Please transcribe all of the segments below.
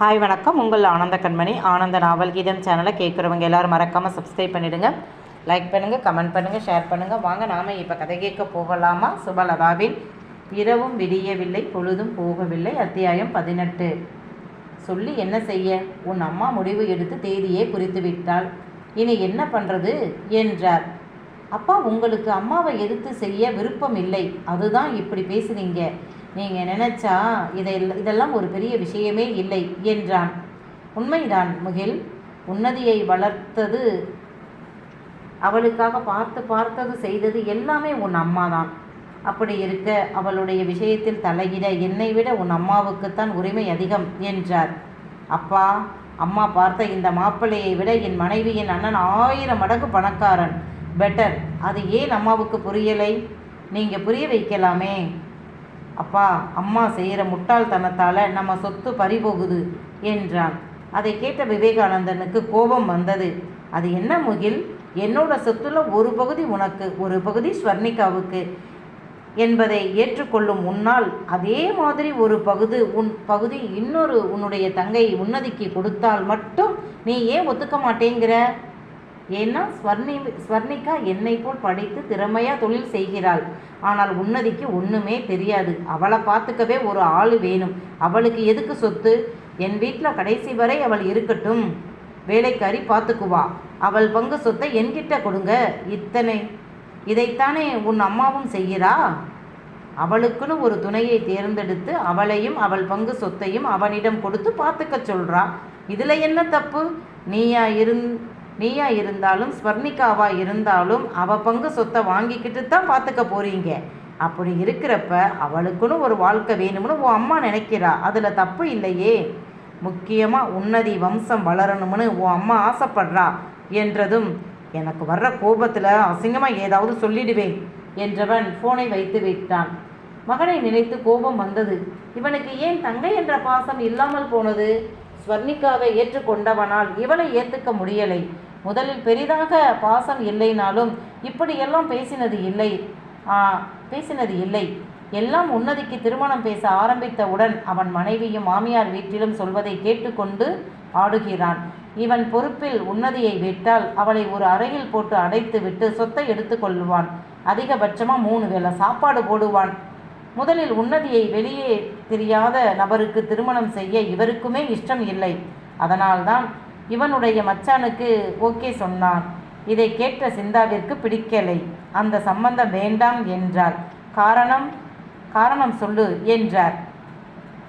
Hi வணக்கம். உங்கள் ஆனந்த கண்மணி. ஆனந்த நாவல் கீதம் சேனலை கேட்குறவங்க எல்லாரும் மறக்காமல் சப்ஸ்கிரைப் பண்ணிடுங்க. லைக் பண்ணுங்கள் கமெண்ட் பண்ணுங்கள் ஷேர் பண்ணுங்கள் வாங்க நாம் இப்போ கதை கேட்க போகலாமா? சுபலதாவின் இரவும் விடியவில்லை பொழுதும் போகவில்லை. அத்தியாயம் பதினெட்டு. சொல்லி என்ன செய்ய? உன் அம்மா முடிவு எடுத்து தேதியே குறித்து விட்டாள். இனி என்ன பண்ணுறது என்றார். அப்பா உங்களுக்கு அம்மாவை எதிர்த்து செய்ய விருப்பம் இல்லை. அதுதான் இப்படி பேசுனீங்க. நீங்கள் நினைச்சா இதை இதெல்லாம் ஒரு பெரிய விஷயமே இல்லை என்றான். உண்மைதான் முகில். உன்னதியை வளர்த்தது அவளுக்காக பார்த்து பார்த்தது செய்தது எல்லாமே உன் அம்மா தான் அப்படி இருக்க அவளுடைய விஷயத்தில் தலையிட என்னை விட உன் அம்மாவுக்குத்தான் உரிமை அதிகம் என்றார். அப்பா அம்மா பார்த்த இந்த மாப்பிள்ளையை விட என் மனைவியின் அண்ணன் ஆயிரம் மடங்கு பணக்காரன். பெட்டர் அது ஏன் அம்மாவுக்கு புரியலை? நீங்கள் புரிய வைக்கலாமே. அப்பா அம்மா செய்கிற முட்டாள்தனத்தால் நம்ம சொத்து பறிபோகுது என்றான். அதை கேட்ட விவேகானந்தனுக்கு கோபம் வந்தது. அது என்ன முகில்? என்னோட சொத்துல ஒரு பகுதி உனக்கு ஒரு பகுதி ஸ்வர்ணிகாவுக்கு என்பதை ஏற்றுக்கொள்ளும் உன்னால் அதே மாதிரி ஒரு பகுதி உன் பகுதி இன்னொரு உன்னுடைய தங்கை உன்னதிக்கு கொடுத்தால் மட்டும் நீ ஏன் ஒத்துக்க மாட்டேங்கிற? ஏன்னா ஸ்வர்ணி ஸ்வர்ணிகா என்னை போல் படித்து திறமையாக தொழில் செய்கிறாள். ஆனால் உன்னதிக்கு ஒன்றுமே தெரியாது. அவளை பார்த்துக்கவே ஒரு ஆள் வேணும். அவளுக்கு எதுக்கு சொத்து? என் வீட்டில் கடைசி வரை அவள் இருக்கட்டும். வேலைக்காரி பார்த்துக்குவா. அவள் பங்கு சொத்தை என்கிட்ட கொடுங்க. இத்தனை. இதைத்தானே உன் அம்மாவும் செய்கிறா? அவளுக்குன்னு ஒரு துணையை தேர்ந்தெடுத்து அவளையும் அவள் பங்கு சொத்தையும் அவனிடம் கொடுத்து பார்த்துக்க சொல்றா. இதில் என்ன தப்பு? நீயா இருந் நீயா இருந்தாலும் ஸ்வர்ணிகாவா இருந்தாலும் அவ பங்கு சொத்தை வாங்கிக்கிட்டு தான் பார்த்துக்க போறீங்க. அப்படி இருக்கிறப்ப அவளுக்குன்னு ஒரு வாழ்க்கை வேணும்னு உன் அம்மா நினைக்கிறா. அதில் தப்பு இல்லையே. முக்கியமாக உன்னதி வம்சம் வளரணும்னு உன் அம்மா ஆசைப்படுறா என்றதும் எனக்கு வர்ற கோபத்தில் அசிங்கமாக ஏதாவது சொல்லிடுவேன் என்றவன் ஃபோனை வைத்து விட்டான். மகனை நினைத்து கோபம் வந்தது. இவனுக்கு ஏன் தங்கை என்ற பாசம் இல்லாமல் போனது? ஸ்வர்ணிகாவை ஏற்றுக்கொண்டவனால் இவளை ஏற்றுக்க முடியலை. முதலில் பெரிதாக பாசம் இல்லைனாலும் இப்படியெல்லாம் பேசினது இல்லை. பேசினது இல்லை. எல்லாம் உன்னதிக்கு திருமணம் பேச ஆரம்பித்தவுடன் அவன் மனைவியும் மாமியார் வீட்டிலும் சொல்வதை கேட்டுக்கொண்டு ஆடுகிறான் இவன் பொறுப்பில் உன்னதியை விட்டால் அவளை ஒரு அறையில் போட்டு அடைத்து விட்டு சொத்தை எடுத்துக்கொள்வான் அதிகபட்சமாக மூணு வேளை சாப்பாடு போடுவான். முதலில் உன்னதியை வெளியே தெரியாத நபருக்கு திருமணம் செய்ய இவருக்குமே இஷ்டம் இல்லை. அதனால்தான் இவனுடைய மச்சானுக்கு ஓகே சொன்னான். இதை கேட்ட சிந்தாவிற்கு பிடிக்கலை. அந்த சம்பந்தம் வேண்டாம் என்றார் காரணம் காரணம் சொல்லு என்றார்.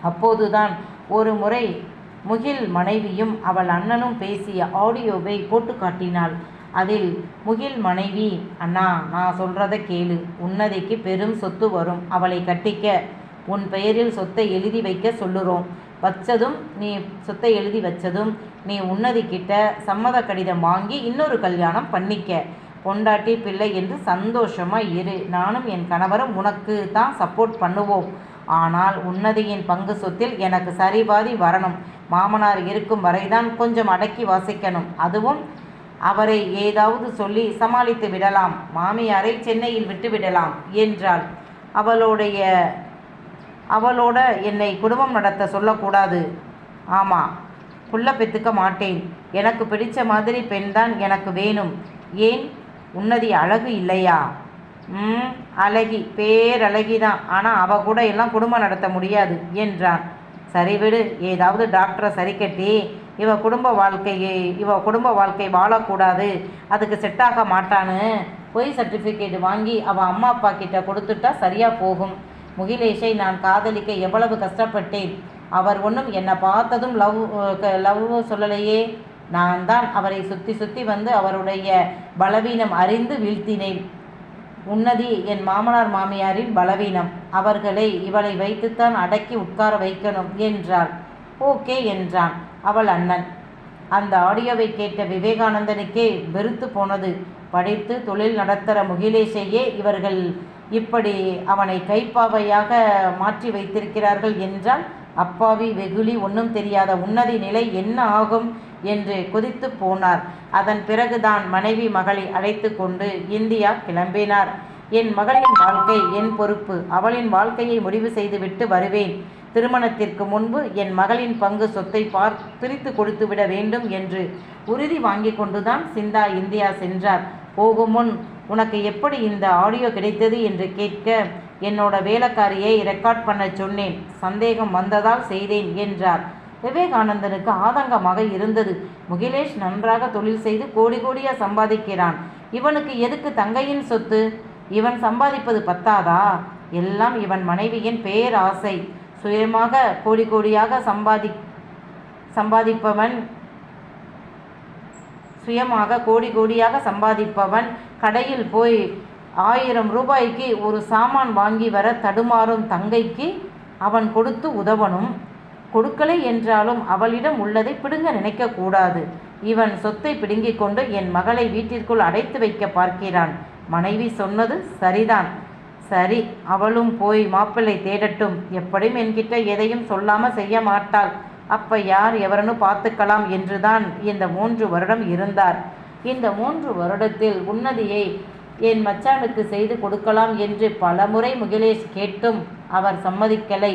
அப்போதுதான் ஒரு முறை முகில் மனைவியும் அவள் அண்ணனும் பேசிய ஆடியோவை போட்டு காட்டினாள். அதில் முகில் மனைவி அண்ணா நான் சொல்கிறத கேளு. உன்னதைக்கு பெரும் சொத்து வரும். அவளை கட்டிக்க உன் பெயரில் சொத்தை எழுதி வைக்க சொல்லுறோம். வச்சதும் நீ சொத்தை எழுதி வச்சதும் நீ உன்னதி கிட்ட சம்மத கடிதம் வாங்கி இன்னொரு கல்யாணம் பண்ணிக்க. பொண்டாட்டி பிள்ளை என்று சந்தோஷமா இரு. நானும் என் கணவரும் உனக்கு தான் சப்போர்ட் பண்ணுவோம். ஆனால் உன்னதியின் பங்கு சொத்தில் எனக்கு சரிபாதி வரணும். மாமனார் இருக்கும் வரைதான் கொஞ்சம் அடக்கி வாசிக்கணும். அதுவும் அவரை ஏதாவது சொல்லி சமாளித்து விடலாம். மாமியாரை சென்னையில் விட்டு விடலாம் என்றாள். அவளுடைய அவளோட என்னை குடும்பம் நடத்த சொல்லக்கூடாது. ஆமாம் புள்ள பெற்றுக்க மாட்டேன். எனக்கு பிடித்த மாதிரி பெண் தான் எனக்கு வேணும். ஏன்? உன்னதி அழகு இல்லையா? ம் அழகி பேரழகி தான். ஆனால் அவ கூட எல்லாம் குடும்பம் நடத்த முடியாது என்றான். சரி விடு ஏதாவது டாக்டரை சரி கட்டி இவ குடும்ப வாழ்க்கையை இவ குடும்ப வாழ்க்கை வாழக்கூடாது. அதுக்கு செட் ஆக மாட்டான்னு பொய் சர்டிஃபிகேட் வாங்கி அவள் அம்மா அப்பா கிட்ட கொடுத்துட்டா சரியாக போகும். முகிலேஷை நான் காதலிக்க எவ்வளவு கஷ்டப்பட்டேன். அவர் ஒன்றும் என்னை பார்த்ததும் லவ் லவ் சொல்லலையே. நான் தான் அவரை சுற்றி சுற்றி வந்து அவருடைய பலவீனம் அறிந்து வீழ்த்தினேன். உன்னதி என் மாமனார் மாமியாரின் பலவீனம். அவர்களை இவளை வைத்துத்தான் அடக்கி உட்கார வைக்கணும் என்றாள். ஓகே என்றான் அவள் அண்ணன். அந்த ஆடியோவை கேட்ட விவேகானந்தனுக்கே வெறுத்து போனது. படித்து தொழில் நடத்துகிற முகிலேஷையே இவர்கள் இப்படி அவனை கைப்பாவையாக மாற்றி வைத்திருக்கிறார்கள் என்றால் அப்பாவி வெகுளி ஒன்றும் தெரியாத உன்னதி நிலை என்ன ஆகும்? என்று கொதித்து போனார். அதன் பிறகுதான் மனைவி மகளை அழைத்து கொண்டு இந்தியா கிளம்பினார். என் மகளின் வாழ்க்கை என் பொறுப்பு. அவளின் வாழ்க்கையை முடிவு செய்துவிட்டு வருவேன். திருமணத்திற்கு முன்பு என் மகளின் பங்கு சொத்தை பார் பிரித்து கொடுத்துவிட வேண்டும் என்று உறுதி வாங்கி கொண்டுதான் சிந்தா இந்தியா சென்றார். போகும் முன் உனக்கு எப்படி இந்த ஆடியோ கிடைத்தது என்று கேட்க என்னோட வேலைக்காரியை ரெக்கார்ட் பண்ண சொன்னேன். சந்தேகம் வந்ததால் செய்தேன் என்றார். விவேகானந்தனுக்கு ஆதங்கமாக இருந்தது. முகிலேஷ் நன்றாக தொழில் செய்து கோடி கோடியாக சம்பாதிக்கிறான். இவனுக்கு எதுக்கு தங்கையின் சொத்து? இவன் சம்பாதிப்பது பத்தாதா? எல்லாம் இவன் மனைவியின் பேராசை. சுயமாக கோடி கோடியாக சம்பாதி சம்பாதிப்பவன் சுயமாக கோடி கோடியாக சம்பாதிப்பவன் கடையில் போய் ஆயிரம் ரூபாய்க்கு ஒரு சாமான் வாங்கி வர தடுமாறும் தங்கைக்கு அவன் கொடுத்து உதவணும். கொடுக்கலை என்றாலும் அவளிடம் உள்ளதை பிடுங்க நினைக்கக்கூடாது இவன் சொத்தை பிடுங்கிக் கொண்டு என் மகளை வீட்டிற்குள் அடைத்து வைக்க பார்க்கிறான். மனைவி சொன்னது சரிதான். சரி அவளும் போய் மாப்பிள்ளை தேடட்டும். எப்படியும் என்கிட்ட எதையும் சொல்லாமல் செய்ய மாட்டாள். அப்ப யார் எவரனு பார்த்துக்கலாம் என்றுதான் இந்த மூன்று வருடம் இருந்தார். இந்த மூன்று வருடத்தில் உன்னதியை என் மச்சானுக்கு செய்து கொடுக்கலாம் என்று பலமுறை முகிலேஷ் கேட்டும். அவர் சம்மதிக்கலை.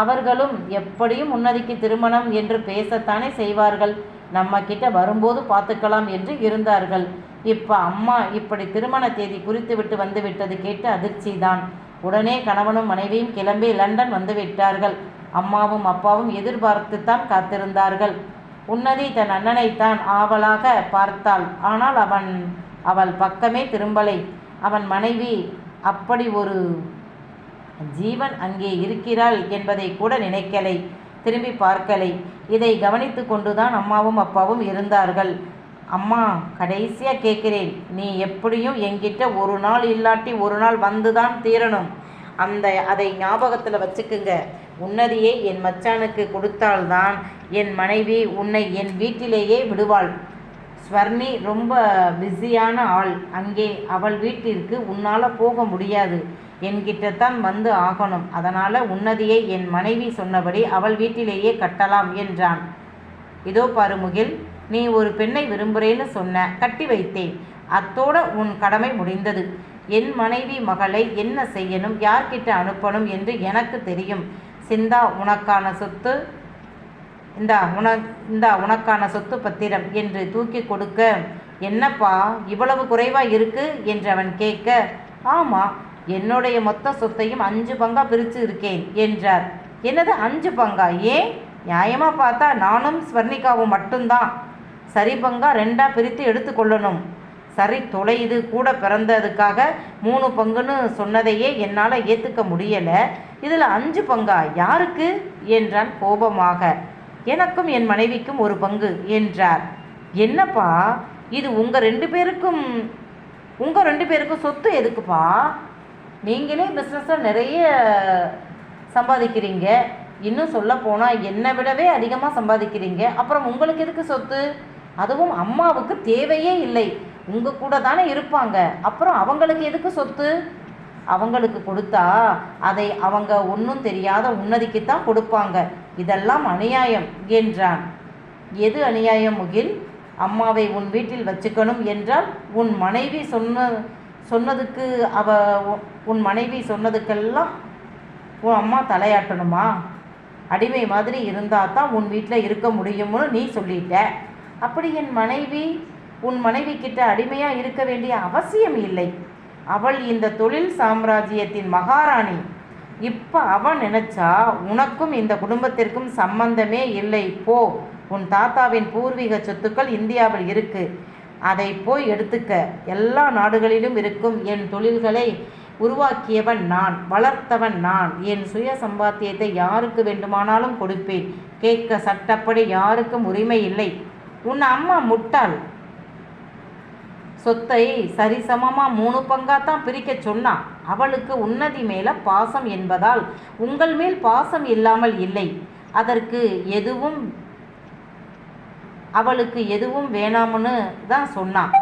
அவர்களும் எப்படியும் உன்னதிக்கு திருமணம் என்று பேசத்தானே செய்வார்கள். நம்ம கிட்ட வரும்போது பார்த்துக்கலாம் என்று இருந்தார்கள். இப்ப அம்மா இப்படி திருமண தேதி குறித்து விட்டு வந்து விட்டது கேட்டு அதிர்ச்சி தான் உடனே கணவனும் மனைவியும் கிளம்பி லண்டன் வந்து விட்டார்கள். அம்மாவும் அப்பாவும் எதிர்பார்த்துத்தான் காத்திருந்தார்கள். உன்னதி தன் அண்ணனைத்தான் ஆவலாக பார்த்தாள். ஆனால் அவன் அவள் பக்கமே திரும்பலை. அவன் மனைவி அப்படி ஒரு ஜீவன் அங்கே இருக்கிறாள் என்பதை கூட நினைக்கலை. திரும்பி பார்க்கலை. இதை கவனித்து கொண்டுதான் அம்மாவும் அப்பாவும் இருந்தார்கள். அம்மா கடைசியாக கேட்கிறேன். நீ எப்படியும் என்கிட்ட ஒரு நாள் இல்லாட்டி ஒரு நாள் வந்து தான் தீரணும். அந்த அதை ஞாபகத்தில் வச்சுக்குங்க. உன்னதியை என் மச்சானுக்கு கொடுத்தால்தான் என் மனைவி உன்னை என் வீட்டிலேயே விடுவாள். ஸ்வர்ணி ரொம்ப பிஸியான ஆள். அங்கே அவள் வீட்டிற்கு உன்னால் போக முடியாது. என்கிட்டத்தான் வந்து ஆகணும். அதனால் உன்னதியை என் மனைவி சொன்னபடி அவள் வீட்டிலேயே கட்டலாம் என்றான். இதோ பருமுகில் நீ ஒரு பெண்ணை விரும்புகிறேன்னு சொன்ன கட்டி வைத்தேன். அத்தோட உன் கடமை முடிந்தது. என் மனைவி மகளை என்ன செய்யணும் யார்கிட்ட அனுப்பணும் என்று எனக்கு தெரியும். சிந்தா உனக்கான சொத்து. இந்தா உன இந்தா உனக்கான சொத்து பத்திரம் என்று தூக்கி கொடுக்க என்னப்பா இவ்வளவு குறைவா இருக்கு? என்று அவன் கேட்க ஆமா என்னுடைய மொத்த சொத்தையும் அஞ்சு பங்கா பிரித்து இருக்கேன் என்றார். என்னது அஞ்சு பங்கா? ஏன்? நியாயமா பார்த்தா நானும் ஸ்வர்ணிகாவும் மட்டும்தான். சரி பங்கா ரெண்டா பிரித்து எடுத்துக்கொள்ளணும் சரி தொலையுது கூட பிறந்ததுக்காக மூணு பங்குன்னு சொன்னதையே என்னால் ஏற்றுக்க முடியலை. இதில் அஞ்சு பங்கா யாருக்கு? என்றான் கோபமாக. எனக்கும் என் மனைவிக்கும் ஒரு பங்கு என்றார். என்னப்பா இது உங்கள் ரெண்டு பேருக்கும் உங்கள் ரெண்டு பேருக்கும் சொத்து எதுக்குப்பா? நீங்களே பிஸ்னஸில் நிறைய சம்பாதிக்கிறீங்க. இன்னும் சொல்ல போனால் என்னை விடவே அதிகமாக சம்பாதிக்கிறீங்க. அப்புறம் உங்களுக்கு எதுக்கு சொத்து? அதுவும் அம்மாவுக்கு தேவையே இல்லை. உங்கள் கூட தானே இருப்பாங்க. அப்புறம் அவங்களுக்கு எதுக்கு சொத்து? அவங்களுக்கு கொடுத்தா அதை அவங்க ஒன்றும் தெரியாத உன்னதிக்கு தான் கொடுப்பாங்க. இதெல்லாம் அநியாயம் என்றான். எது அநியாயம் முகில்? அம்மாவை உன் வீட்டில் வச்சுக்கணும் என்றால் உன் மனைவி சொன்ன சொன்னதுக்கு அவ உன் மனைவி சொன்னதுக்கெல்லாம் உன் அம்மா தலையாட்டணுமா? அடிமை மாதிரி இருந்தால் தான் உன் வீட்டில் இருக்க முடியும்னு நீ சொல்லிட்ட. அப்படி என் மனைவி உன் மனைவி கிட்ட அடிமையாக இருக்க வேண்டிய அவசியம் இல்லை. அவள் இந்த தொழில் சாம்ராஜ்யத்தின் மகாராணி. இப்போ அவன் நினைச்சா உனக்கும் இந்த குடும்பத்திற்கும் சம்பந்தமே இல்லை போ. உன் தாத்தாவின் பூர்வீக சொத்துக்கள் இந்தியாவில் இருக்கு. அதை போய் எடுத்துக்க. எல்லா நாடுகளிலும் இருக்கும் என் தொழில்களை உருவாக்கியவன் நான் வளர்த்தவன் நான். என் சுய சம்பாத்தியத்தை யாருக்கு வேண்டுமானாலும் கொடுப்பேன். கேட்க சட்டப்படி யாருக்கும் உரிமை இல்லை. உன் அம்மா முட்டாள். சொத்தை சரிசமமாக மூணு பங்காக தான் பிரிக்க சொன்னான் அவளுக்கு உன்னதி மேலே பாசம் என்பதால் உங்கள் மேல் பாசம் இல்லாமல் இல்லை. அதற்கு எதுவும் அவளுக்கு எதுவும் வேணாம்னு தான் சொன்னான்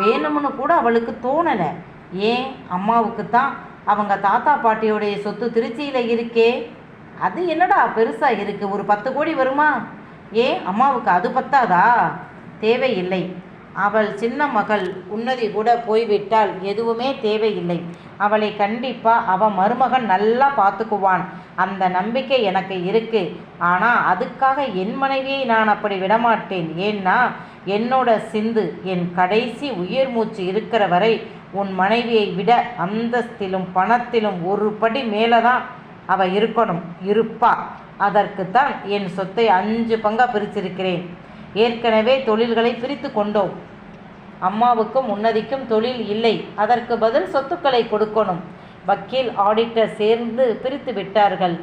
வேணும்னு கூட அவளுக்கு தோணலை. ஏன்? அம்மாவுக்கு தான் அவங்க தாத்தா பாட்டியோடைய சொத்து திருச்சியில் இருக்கே. அது என்னடா பெருசாக இருக்குது ஒரு பத்து கோடி வருமா? ஏன்? அம்மாவுக்கு அது பத்தாதா? தேவையில்லை. அவள் சின்ன மகள் உன்னதி கூட போய்விட்டால் எதுவுமே தேவையில்லை. அவளை கண்டிப்பாக அவன் மருமகன் நல்லா பார்த்துக்குவான். அந்த நம்பிக்கை எனக்கு இருக்கு. ஆனால் அதுக்காக என் மனைவியை நான் அப்படி விடமாட்டேன். ஏன்னா என்னோட சிந்து என் கடைசி உயிர் மூச்சு இருக்கிற வரை உன் மனைவியை விட அந்தஸ்திலும் பணத்திலும் ஒரு படி மேலே தான் அவள் இருக்கணும் இருப்பா. அதற்குத்தான் என் சொத்தை அஞ்சு பங்காக பிரிச்சிருக்கிறேன். ஏற்கனவே தொழில்களை பிரித்து கொண்டோம். அம்மாவுக்கும் உன்னதிக்கும் தொழில் இல்லை. அதற்கு பதில் சொத்துக்களை கொடுக்கணும். வக்கீல் ஆடிட்டர் சேர்ந்து பிரித்து விட்டார்கள்.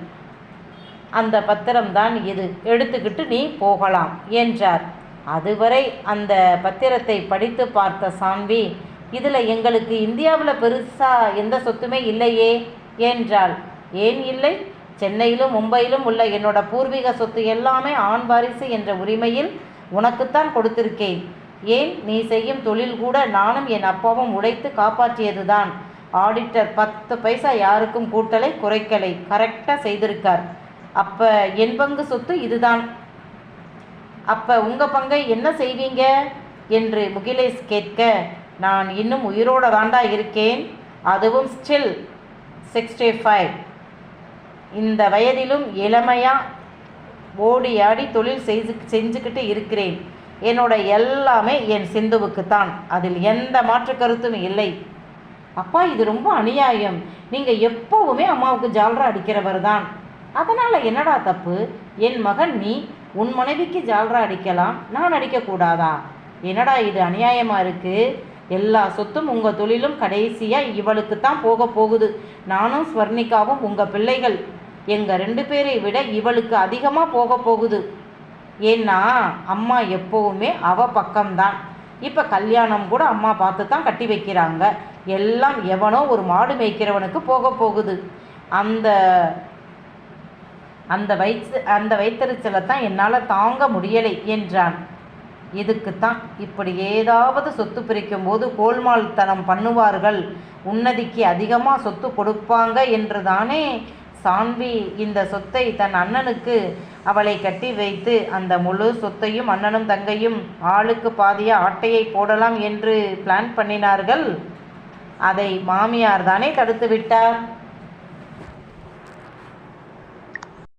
அந்த பத்திரம்தான் இது. எடுத்துக்கிட்டு நீ போகலாம் என்றார். அதுவரை அந்த பத்திரத்தை படித்து பார்த்த சான்வி இதில் எங்களுக்கு இந்தியாவில் பெருசாக எந்த சொத்துமே இல்லையே என்றாள். ஏன் இல்லை? சென்னையிலும் மும்பையிலும் உள்ள என்னோட பூர்வீக சொத்து எல்லாமே ஆண் வாரிசு என்ற உரிமையில் உனக்குத்தான் கொடுத்திருக்கேன். ஏன்? நீ செய்யும் தொழில் கூட நானும் என் அப்பாவும் உழைத்து காப்பாற்றியதுதான். ஆடிட்டர் பத்து பைசா யாருக்கும் கூட்டலை குறைக்கலை. கரெக்டாக செய்திருக்கார். அப்போ என் பங்கு சொத்து இதுதான். அப்போ உங்கள் பங்கை என்ன செய்வீங்க? என்று முகிலேஷ் கேட்க நான் இன்னும் உயிரோட தாண்டா இருக்கேன். அதுவும் ஸ்டில் சிக்ஸ்டி ஃபைவ் இந்த வயதிலும் இளமையாக ஓடி ஆடி தொழில் செய்து செஞ்சுக்கிட்டு இருக்கிறேன். என்னோட எல்லாமே என் சிந்துவுக்கு தான் அதில் எந்த மாற்று கருத்தும் இல்லை. அப்பா இது ரொம்ப அநியாயம். நீங்கள் எப்போவுமே அம்மாவுக்கு ஜால்ரா அடிக்கிறவர் தான். அதனால் என்னடா தப்பு? என் மகன் நீ உன் மனைவிக்கு ஜால்ரா அடிக்கலாம் நான் அடிக்கக்கூடாதா என்னடா இது அநியாயமாக இருக்குது எல்லா சொத்தும் உங்கள் தொழிலும் கடைசியாக இவளுக்கு தான் போக போகுது. நானும் ஸ்வர்ணிகாவும் உங்கள் பிள்ளைகள். எங்கள் ரெண்டு பேரை விட இவளுக்கு அதிகமாக போக போகுது. ஏன்னா அம்மா எப்போவுமே அவ பக்கம்தான். இப்போ கல்யாணம் கூட அம்மா பார்த்து தான் கட்டி வைக்கிறாங்க. எல்லாம் எவனோ ஒரு மாடு மேய்க்கிறவனுக்கு போக போகுது. அந்த அந்த வயிற்று அந்த வைத்தறிச்சலை தான் என்னால் தாங்க முடியலை என்றான். இதுக்குத்தான் இப்படி ஏதாவது சொத்து பிரிக்கும் போது கோல்மால்தனம் பண்ணுவார்கள். உன்னதிக்கு அதிகமாக சொத்து கொடுப்பாங்க என்று தானே சான்வி இந்த சொத்தை தன் அண்ணனுக்கு அவளை கட்டி வைத்து அந்த முழு சொத்தையும் அண்ணனும் தங்கையும் ஆளுக்கு பாதிய ஆட்டையை போடலாம் என்று பிளான் பண்ணினார்கள். அதை மாமியார் தானே தடுத்து விட்டார்?